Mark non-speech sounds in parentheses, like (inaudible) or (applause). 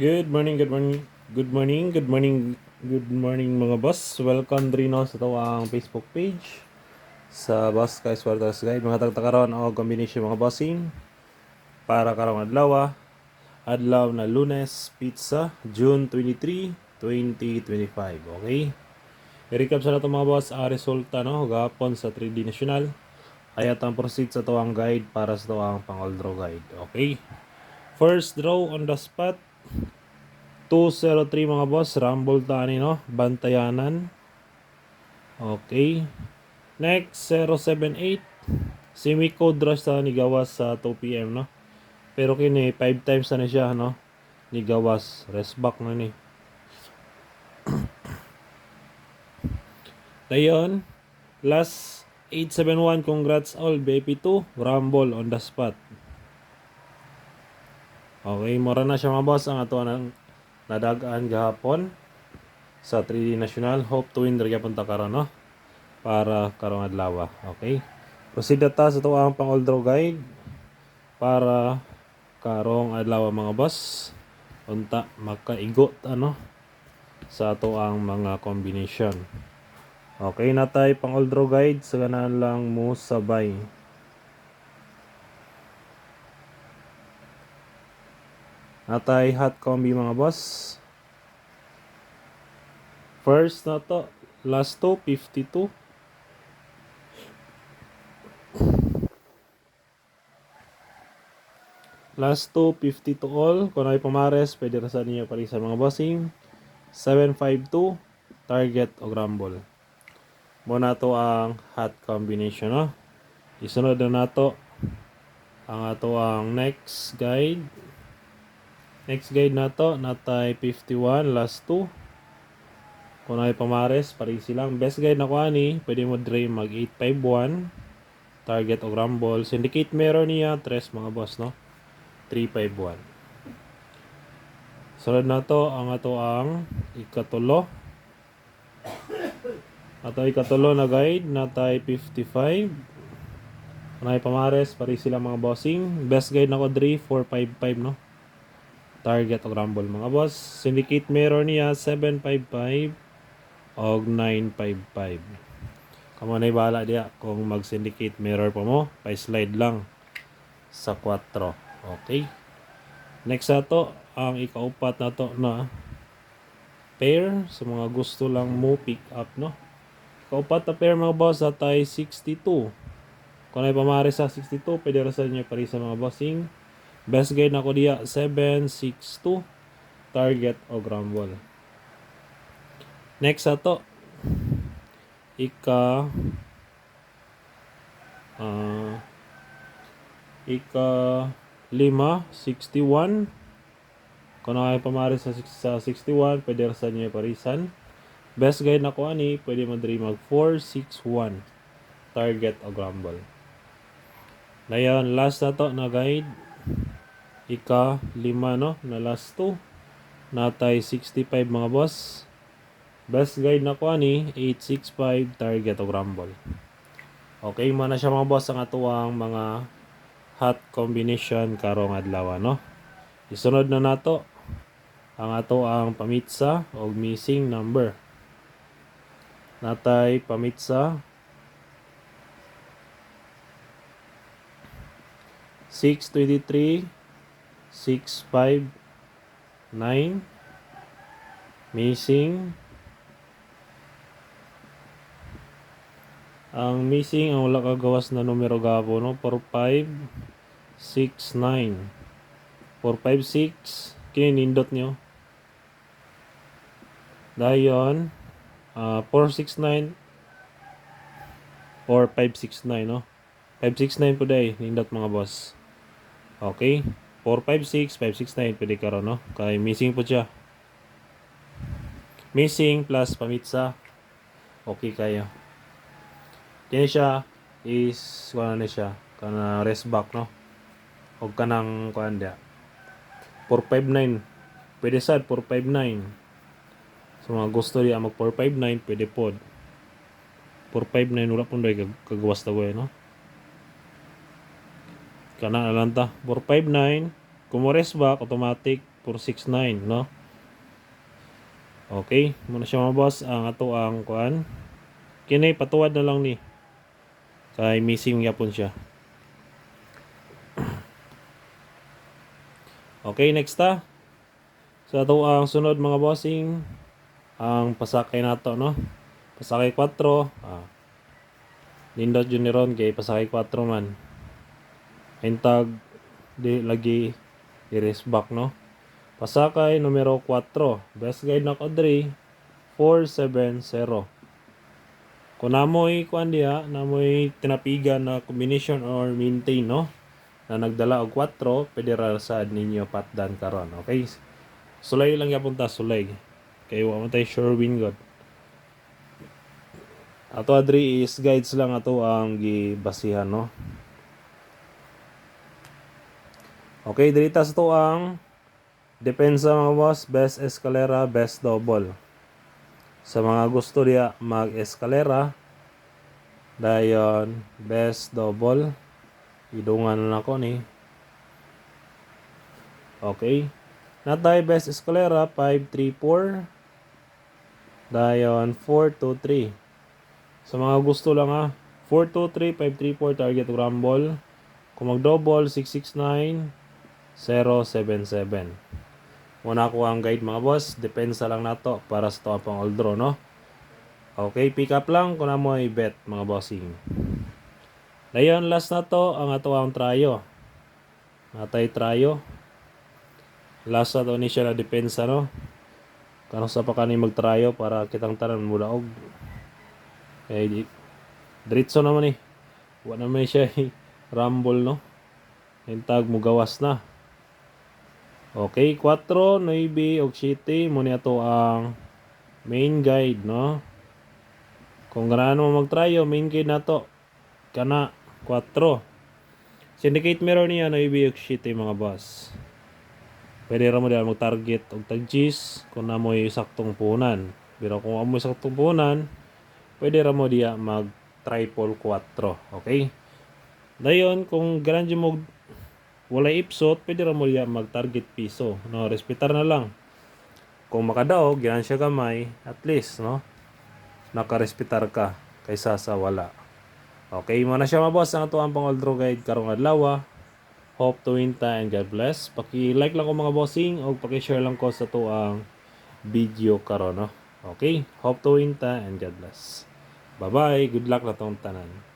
Good morning, good morning, good morning, good morning, good morning mga boss. Welcome Drino sa tawang Facebook page sa Boss Guys Wartas Guide. Mga tagtakaroon o combination mga bossing para karong adlaw ah. adlaw na Lunes Pizza June 23, 2025. Okay? I-recap sa nato mga boss ang resulta no gapon sa 3D National. Ay atang proceed sa tawang guide para sa tawang pang draw guide. Okay? First draw on the spot 203 mga boss, Rumble tani no, Bantayanan. Okay. Next 078 si Miko Drush sa nigawas sa 2 PM no. Pero kini 5 times na, ni siya no. Nigawas, rest back na ni. (coughs) Dayon, last 871 congrats all BP2 Rumble on the spot. Okay, mora na siya mga boss ang ato ng nadagaan gahapon sa 3D National. Hope to win rin punta karon no? Para karong adlaw. Okay? Proceed ta sa ito ang pang draw guide para karong adlaw mga boss. Unta makaigot ano sa ato mga combination. Okay na tayo pang draw guide sa ganan lang mo sabay. Natay hot combi mga boss. First na to, last to 52. Last to 50 to all. Kung ay pumares, pwede rasan niyo pa sa mga bossing. 752 target o grumble. Muna to ang hot combination no. Isunod na nato ang ato ang next guide. Next guide na to, natay 51, last 2. Kung ay pamares, parin silang. Best guide na ko ani, pwede mo dream mag 851. Target o rumble. Syndicate meron niya, 3 mga boss, no? 351. Sunod na to, ang ato ang ikatulo. Ato ikatulo na guide, natay 55. Kung ay pamares, parin silang mga bossing. Best guide na ko, 3, 455, no? Target o rumble mga boss. Syndicate mirror niya 755 o 955. Kamo na ibala diya kung mag-syndicate mirror pa mo, pa-slide lang sa 4. Okay. Next ato, ang ikaupat na to na pair sa mga gusto lang mo pick up no. Ikaupat na pair mga boss atay 62. Kung ay pamari sa 62, pwede ra sa inyo pari sa mga bossing Best guide na ko diya 762 target o grumble. Next ato ika uh, ika 5 61 kung na kayo pamari sa, sa 61 pwede sa niyo parisan. Best guide na ko ani pwede mo diri mag 461 target o grumble Dayon, last na to na guide ika lima no? Na last 2 natay 65 mga boss. Best guide na ko ani 865 target o rumble. Okay mo na siya mga boss ang atuang mga hot combination karong adlaw no isunod na nato ang ato ang pamitsa o missing number. Natay pamitsa. 623 6, 5, 9. Missing. Ang missing, ang wala kagawas na numero gapo, no? 4, 5, 6, 9. 4, 5, 6. Kininindot nyo. Dayon, uh, 4, 6, 9. Or 5, 6, 9, no? 5, 6, 9 po day. Nindot mga boss. Okay. 456, 569 pwede karon no? Kay missing po siya. Missing plus pamitsa. Okay kayo. Kini siya is kuan na siya kana rest back no. Og kanang kuan dia. 459. Pwede sad 459. So mga gusto diya mag 459 pwede pod. 459 wala pun doy kagawas ta no kana na lang ta 459 kung mo rest back automatic 469 no? Okay muna siya mga boss. Ang ato ang kuan. Kini patuwad na lang ni. Kay missing yapon siya. (clears throat) Okay next ta. So ato ang sunod mga bossing ang pasakay nato no? Pasakay 4 ah. Nindot yun ni Ron kay pasakay 4 man Hintag di lagi i-race back no. Pasakay numero 4. Best guide na Kodri 470. Kung namoy kuan diha, namoy tinapigan na combination or maintain no na nagdala og 4, pwede ra sa ninyo patdan karon. Okay? Sulay lang yapon ta sulay. Kay wa man tay sure win god. Ato adri is guides lang ato ang gibasihan no. Okay, dito sa to ang depensa mga boss, best escalera, best double. Sa mga gusto diya mag-escalera, dayon best double. Idungan na ako ni. Okay. Natay best escalera 534. Dayon 423. Sa mga gusto lang ha. 423, 534 target rumble. Kung mag-double 669 077. Muna ko ang guide mga boss. Depensa lang nato para sa to pang all draw, no? Okay, pick up lang kung na mo i-bet mga bossing. Dayon, last na to ang ato ang trayo. Natay trayo. Last na to ni siya na depensa, no? Kano sa pa kani magtrayo para kitang tanan mo daog. Di diretso naman eh. Wa naman siya eh. rumble, no? Hintag mo gawas na. Okay, 4, 9, og 7 mo niya to ang main guide, no? Kung ganahan mo magtryo, main guide na to. Kana, 4. Syndicate mirror niya, 9, og 7 mga boss. Pwede ra mo diyan mag-target og tag-Gs kung na mo saktong punan. Pero kung amo saktong punan, pwede ra mo diya mag triple 4, okay? Dayon, kung ganahan mo wala ipsot, pwede ra mo diya mag-target piso. No, respetar na lang. Kung makadaog, yan siya gamay, at least, no? Nakarespetar ka kaysa sa wala. Okay, mo na siya maboss ang atuang pang draw guide karong adlaw. Hope to win and God bless. Paki-like lang ko mga bossing o paki-share lang ko sa tuang video karon, no? Okay, hope to win and God bless. Bye-bye. Good luck na tong tanan.